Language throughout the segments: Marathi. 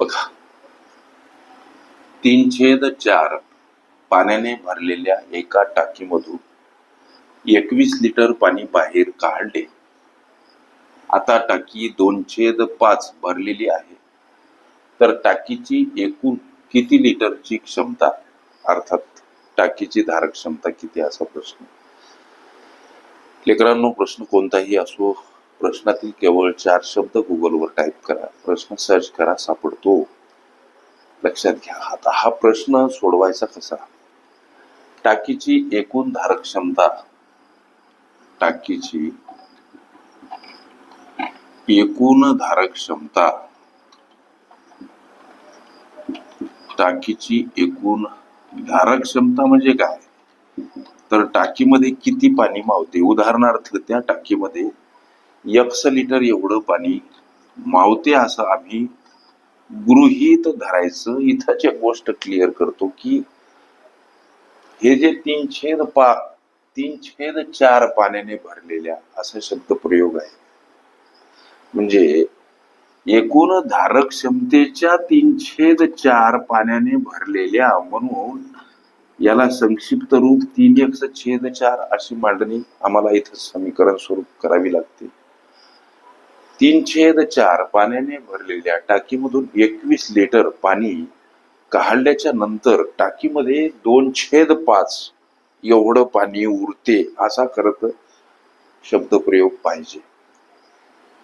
बघा. तीन छेद चार पाण्याने भरलेल्या एका टाकीमधून एकवीस लिटर पाणी बाहेर काढले. आता टाकी दोन छेद पाच भरलेली आहे. तर टाकीची एकूण किती लिटरची क्षमता? अर्थात टाकीची धारक क्षमता किती असा प्रश्न. लेकरांनो प्रश्न कोणताही असो प्रश्नातील केवळ चार शब्द गुगलवर टाईप करा. प्रश्न सर्च करा सापडतो. लक्षात घ्या. आता हा प्रश्न सोडवायचा कसा? टाकीची एकूण धारक क्षमता. टाकीची एकूण धारक क्षमता. टाकीची एकूण धारक क्षमता म्हणजे काय? तर टाकीमध्ये किती पाणी मावते? उदाहरणार्थ त्या टाकीमध्ये यक्स लिटर एवढं पाणी मावते असं आम्ही गृहीत धरायचं. इथंच एक गोष्ट क्लिअर करतो की हे जे तीन छेद पा तीन छेद चार पाण्याने भरलेल्या असा शब्द प्रयोग आहे म्हणजे एकूण धारक क्षमतेच्या तीन छेद चार पाण्याने भरलेल्या म्हणून याला संक्षिप्त रूप तीन एक छेद चार अशी मांडणी आम्हाला इथं समीकरण स्वरूप करावी लागते. तीन छेद चार पाण्याने भरलेल्या टाकीमधून एकवीस लिटर पाणी काढल्याच्या नंतर टाकीमध्ये दोन छेद पाच एवढं पाणी उरते असा करत शब्दप्रयोग पाहिजे.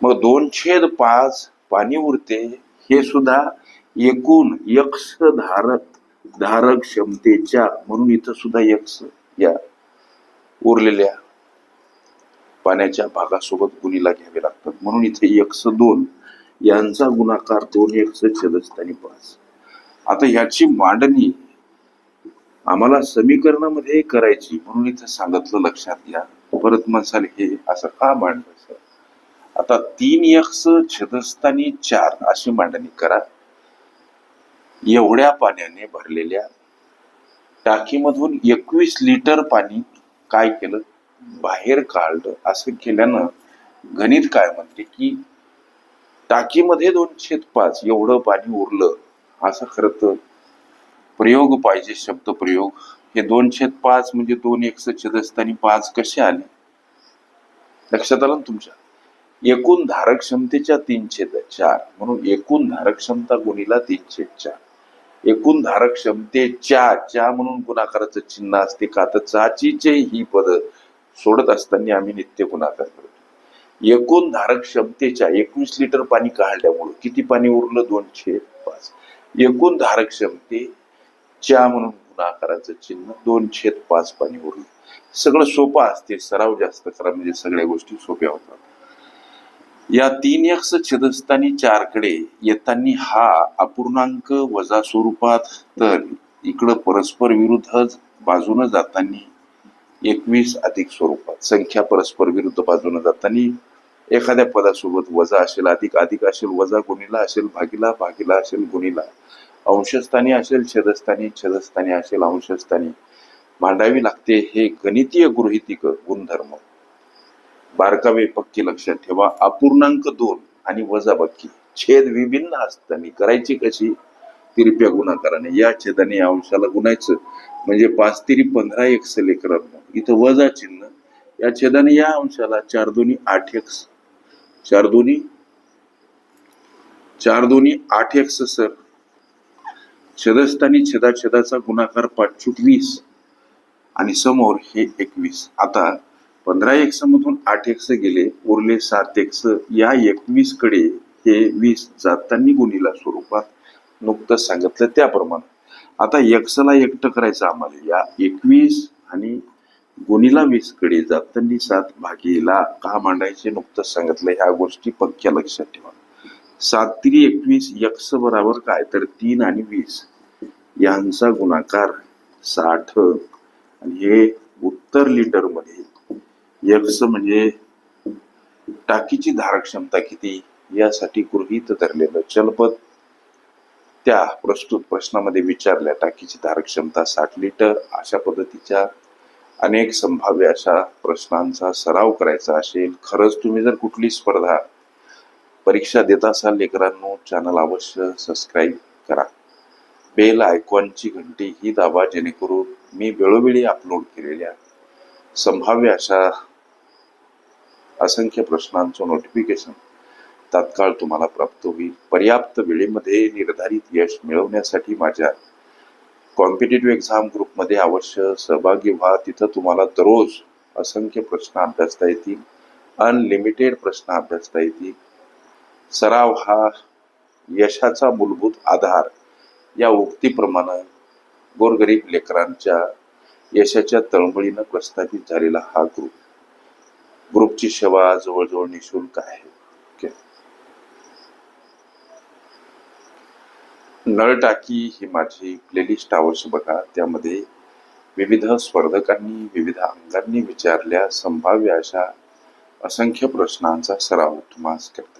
मग दोन छेद पाच पाणी उरते हे सुद्धा एकूण यक्ष धारक धारक क्षमतेच्या म्हणून इथं सुद्धा यक्ष या उरलेल्या पाण्याच्या भागासोबत गुणीला घ्यावे लागतात. म्हणून इथे यक्ष दोन यांचा गुणाकार दोन यक्ष छेदस्थानी पाच. आता ह्याची मांडणी आम्हाला समीकरणामध्ये करायची म्हणून इथं सांगितलं लक्षात घ्या. परत म्हणसाल हे असं का मांडायचं आता तीन यक्ष छेदस्थानी चार अशी मांडणी करा. एवढ्या पाण्याने भरलेल्या टाकीमधून एकवीस लिटर पाणी काय केलं? बाहेर काढलं. असं केल्यानं गणित काय म्हणते की टाकीमध्ये दोनशे पाच एवढं पाणी उरलं. असं खरं तर प्रयोग पाहिजे शब्द प्रयोग. हे दोनशे पाच म्हणजे दोन एक आणि पाच कसे आले? लक्षात आलं ना तुमच्या? एकूण धारक क्षमतेच्या तीन चार. म्हणून एकूण धारक क्षमता गुणीला तीन छेद चार. एकूण धारक क्षमतेच्या च्या म्हणून गुणाकाराचं चिन्ह असते. का तर चाचीचे ही पद. सोडत असताना आम्ही नित्य गुणाकार करतो. एकूण धारक क्षमतेच्या एकवीस लिटर पाणी काढल्यामुळं किती पाणी उरलं? दोन छेद पाच. एकूण धारक क्षमतेच्या म्हणून गुणाकाराचं चिन्ह दोन छेद पाच पाणी उरलं. सगळं सोपं असते. सराव जास्त करा. म्हणजे सगळ्या गोष्टी सोप्या होतात. या तीन यक्ष छेदस्थानी चारकडे येताना हा अपूर्णांक वजा स्वरूपात तर इकडं परस्पर विरुद्ध बाजूनं जाताना एकवीस अधिक स्वरूपात. संख्या परस्पर विरुद्ध बाजूने जाताना एखाद्या पदासोबत वजा असेल अधिक अधिक असेल वजा गुणीला असेल भागीला भागीला असेल गुणीला. अंशस्थानी असेल छेदस्थानी छेदस्थानी असेल अंशस्थानी. मांडावी लागते हे गणितीय गृहितिक गुणधर्म. बारकावे पक्की लक्षात ठेवा. अपूर्णांक दोन आणि वजाबाकी. छेद विभिन्न असताना करायची कशी? तिरप्या गुणाकाराने. या छेदाने या अंशाला गुणायचं. म्हणजे पाच तिरी पंधरा एक्स लेकर इथं वजा चिन्ह. या छेदाने या अंशाला चार दोन्ही आठ एक्स चार दोन्ही चार दोन्ही आठ एक्स सर छेदस्थानी छेदा छेदाचा गुणाकार पाचशे वीस. आणि समोर हे एकवीस. आता पंधरा एक्स मधून आठ एक्स गेले उरले सात एक्स या एकवीसकडे हे वीस जातानी गुणीला स्वरूपात नुकतंच सांगितलं त्याप्रमाणे. आता यक्षला एकटं करायचं आम्हाला या एकवीस आणि गुणीला वीसकडे जातानी सात भागीला का मांडायचे नुकतंच सांगितलं ह्या गोष्टी पक्क्या लक्षात ठेवा. सात तिरी एकवीस यक्स बराबर काय? तर तीन आणि वीस. यांचा गुणाकार साठ. आणि हे उत्तर लिटरमध्ये यक्स म्हणजे टाकीची धारक क्षमता किती? यासाठी गृहीत धरलेलं चलपद त्या प्रस्तुत प्रश्नामध्ये विचारल्या टाकीची धारक क्षमता साठ लिटर अशा पद्धतीच्या अनेक संभाव्य अशा प्रश्नांचा सराव करायचा असेल खरंच तुम्ही जर कुठली स्पर्धा परीक्षा देत असाल लेकरांनो चॅनल अवश्य सबस्क्राईब करा. बेल आयकॉनची घंटी ही दाबा जेणेकरून मी वेळोवेळी अपलोड केलेल्या संभाव्य अशा असंख्य प्रश्नांचं नोटिफिकेशन तात्काळ तुम्हाला प्राप्त होईल. पर्याप्त वेळेमध्ये निर्धारित यश मिळवण्यासाठी माझ्या कॉम्पिटेटिव्ह एक्झाम ग्रुपमध्ये अवश्य सहभागी व्हा. तिथं तुम्हाला दररोज असंख्य प्रश्न अभ्यासता येतील. अनलिमिटेड प्रश्न अभ्यासता येतील. सराव हा यशाचा मूलभूत आधार. या उक्तीप्रमाणे गोरगरीब लेकरांच्या यशाच्या तळमळीनं प्रस्थापित झालेला हा ग्रुप ग्रुपची सेवा जवळजवळ निशुल्क आहे. नळ टाकी ही माझी प्लेलिस्ट अवश्य बघा. त्यामध्ये विविध स्पर्धकांनी विविध अंगांनी विचारल्या संभाव्य अशा असंख्य प्रश्नांचा सराव तुम्हाला करता.